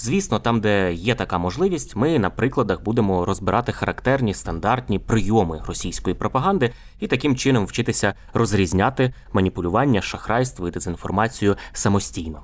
Звісно, там, де є така можливість, ми на прикладах будемо розбирати характерні стандартні прийоми російської пропаганди і таким чином вчитися розрізняти маніпулювання, шахрайство і дезінформацію самостійно.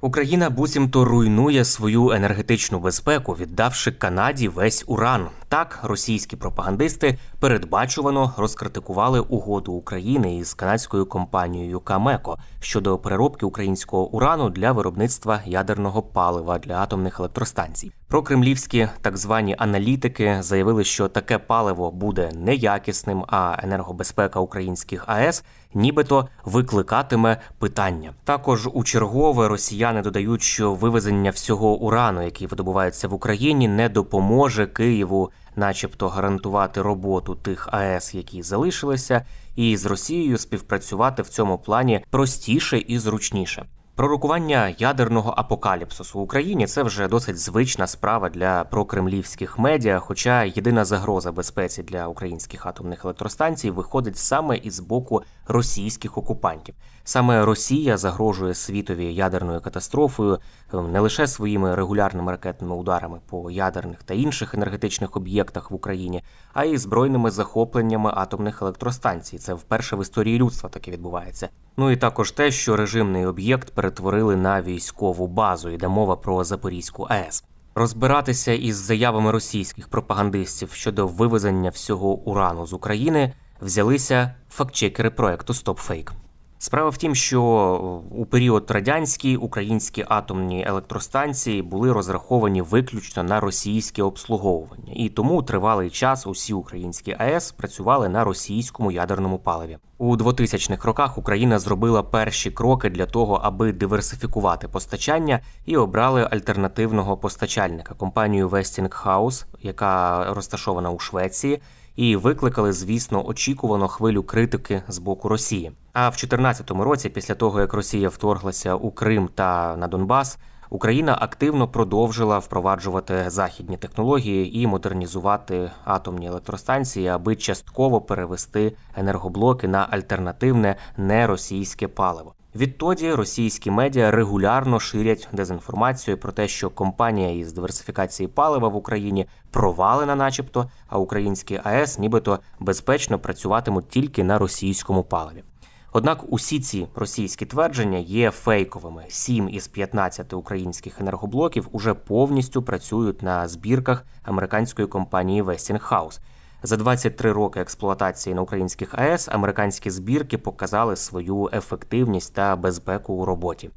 Україна буцімто руйнує свою енергетичну безпеку, віддавши Канаді весь уран. Так, російські пропагандисти передбачувано розкритикували угоду України із канадською компанією Камеко щодо переробки українського урану для виробництва ядерного палива для атомних електростанцій. Прокремлівські так звані аналітики заявили, що таке паливо буде неякісним, а енергобезпека українських АЕС нібито викликатиме питання. Також у чергове росіяни додають, що вивезення всього урану, який видобувається в Україні, не допоможе Києву, начебто, гарантувати роботу тих АЕС, які залишилися, і з Росією співпрацювати в цьому плані простіше і зручніше. Пророкування ядерного апокаліпсису в Україні це вже досить звична справа для прокремлівських медіа. Хоча єдина загроза безпеці для українських атомних електростанцій виходить саме із боку російських окупантів. Саме Росія загрожує світові ядерною катастрофою е, не лише своїми регулярними ракетними ударами по ядерних та інших енергетичних об'єктах в Україні, а й збройними захопленнями атомних електростанцій. Це вперше в історії людства таке відбувається. Ну і також те, що режимний об'єкт перетворили на військову базу. Йде мова про Запорізьку АЕС. Розбиратися із заявами російських пропагандистів щодо вивезення всього урану з України взялися фактчекери проекту StopFake. Справа в тім, що у період радянський українські атомні електростанції були розраховані виключно на російське обслуговування, і тому тривалий час усі українські АЕС працювали на російському ядерному паливі. У 2000-х роках Україна зробила перші кроки для того, аби диверсифікувати постачання, і обрали альтернативного постачальника компанію Westinghouse, яка розташована у Швеції і викликали, звісно, очікувану хвилю критики з боку Росії. А в 2014 році, після того як Росія вторглася у Крим та на Донбас, Україна активно продовжила впроваджувати західні технології і модернізувати атомні електростанції, аби частково перевести енергоблоки на альтернативне неросійське паливо. Відтоді російські медіа регулярно ширять дезінформацію про те, що компанія із диверсифікації палива в Україні провалена, начебто, а українські АЕС нібито безпечно працюватимуть тільки на російському паливі. Однак усі ці російські твердження є фейковими. Сім із 15 українських енергоблоків уже повністю працюють на збірках американської компанії Westinghouse. За 23 роки експлуатації на українських АЕС американські збірки показали свою ефективність та безпеку у роботі.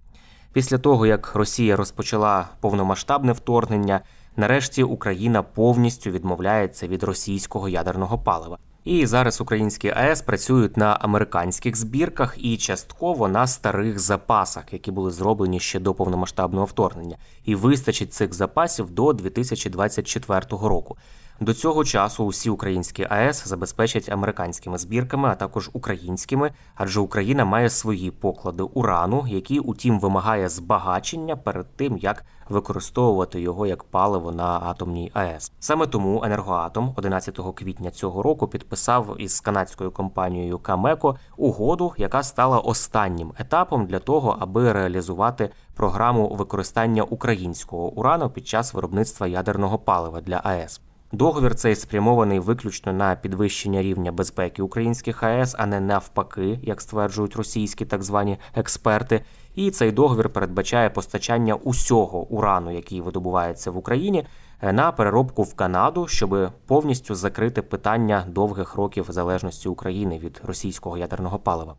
Після того, як Росія розпочала повномасштабне вторгнення, нарешті Україна повністю відмовляється від російського ядерного палива. І зараз українські АЕС працюють на американських збірках і частково на старих запасах, які були зроблені ще до повномасштабного вторгнення, і вистачить цих запасів до 2024 року. До цього часу усі українські АЕС забезпечать американськими збірками, а також українськими, адже Україна має свої поклади урану, які, утім, вимагає збагачення перед тим, як використовувати його як паливо на атомній АЕС. Саме тому енергоатом 11 квітня цього року підписав із канадською компанією Камеко угоду, яка стала останнім етапом для того, аби реалізувати програму використання українського урану під час виробництва ядерного палива для АЕС. Договір цей спрямований виключно на підвищення рівня безпеки українських АЕС, а не навпаки, як стверджують російські так звані експерти. І цей договір передбачає постачання усього урану, який видобувається в Україні, е, на переробку в Канаду, щоб повністю закрити питання довгих років залежності України від російського ядерного палива.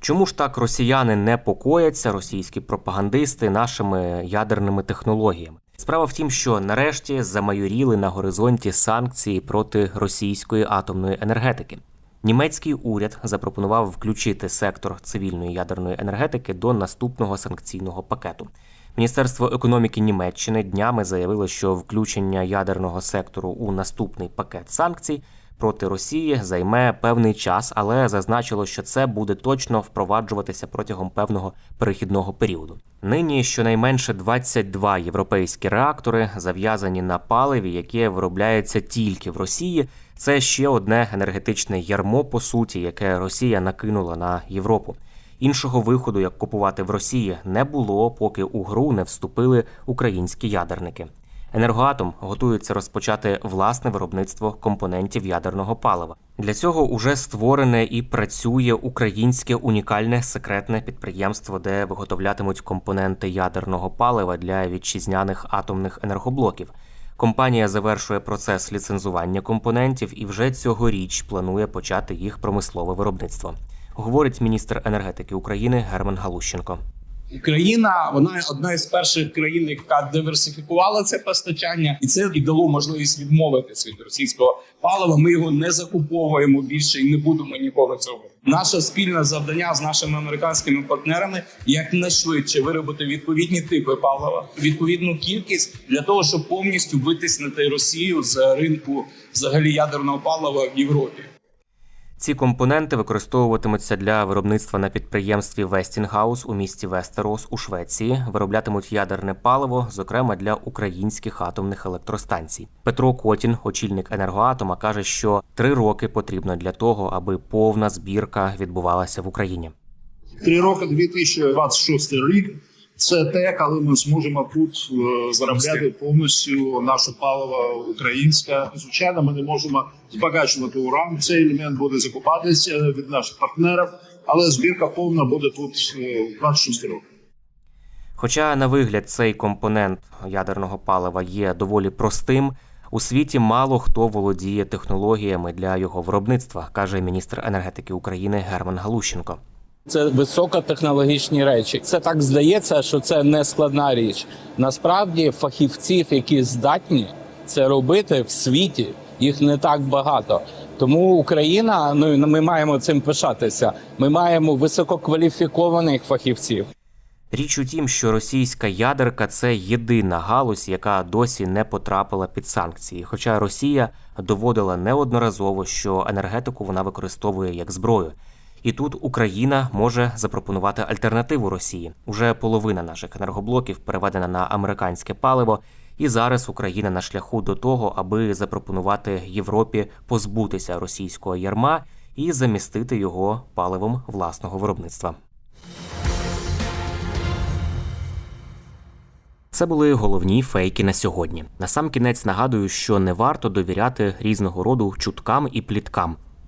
Чому ж так росіяни не покояться, російські пропагандисти, нашими ядерними технологіями? Справа в тім, що нарешті замайоріли на горизонті санкції проти російської атомної енергетики. Німецький уряд запропонував включити сектор цивільної ядерної енергетики до наступного санкційного пакету. Міністерство економіки Німеччини днями заявило, що включення ядерного сектору у наступний пакет санкцій проти Росії займе певний час, але зазначило, що це буде точно впроваджуватися протягом певного перехідного періоду. Нині щонайменше 22 європейські реактори зав'язані на паливі, яке виробляється тільки в Росії. Це ще одне енергетичне ярмо, по суті, яке Росія накинула на Європу. Іншого виходу, як купувати в Росії, не було, поки у гру не вступили українські ядерники. Енергоатом готується розпочати власне виробництво компонентів ядерного палива. Для цього уже створене і працює українське унікальне секретне підприємство, де виготовлятимуть компоненти ядерного палива для вітчизняних атомних енергоблоків. Компанія завершує процес ліцензування компонентів і вже цьогоріч планує почати їх промислове виробництво. Говорить міністр енергетики України Герман Галущенко. Україна вона одна із перших країн, яка диверсифікувала це постачання, і це і дало можливість відмовитись від російського палива. Ми його не закуповуємо більше і не будемо ніколи цього. Наше спільне завдання з нашими американськими партнерами якнайшвидше виробити відповідні типи палива, відповідну кількість для того, щоб повністю витиснити Росію з ринку взагалі ядерного палива в Європі. Ці компоненти використовуватимуться для виробництва на підприємстві Westinghouse у місті Вестерос у Швеції. Вироблятимуть ядерне паливо, зокрема для українських атомних електростанцій. Петро Котін, очільник енергоатома, каже, що три роки потрібно для того, аби повна збірка відбувалася в Україні. Три роки 2026 рік. Це те, коли ми зможемо тут е, заробляти повністю наше паливо українське. Звичайно, ми не можемо збагачувати уран. Цей елемент буде закупатися від наших партнерів, але збірка повна буде тут е, 26 років. Хоча на вигляд цей компонент ядерного палива є доволі простим, у світі мало хто володіє технологіями для його виробництва, каже міністр енергетики України Герман Галущенко. Це високотехнологічні речі. Це так здається, що це не складна річ. Насправді, фахівців, які здатні це робити в світі, їх не так багато. Тому Україна, ну ми маємо цим пишатися. Ми маємо висококваліфікованих фахівців. Річ у тім, що російська ядерка це єдина галузь, яка досі не потрапила під санкції. Хоча Росія доводила неодноразово, що енергетику вона використовує як зброю. І тут Україна може запропонувати альтернативу Росії. Уже половина наших енергоблоків переведена на американське паливо, і зараз Україна на шляху до того, аби запропонувати Європі позбутися російського ярма і замістити його паливом власного виробництва. Це були головні фейки на сьогодні. Насамкінець нагадую, що не варто довіряти різного роду чуткам і пліткам.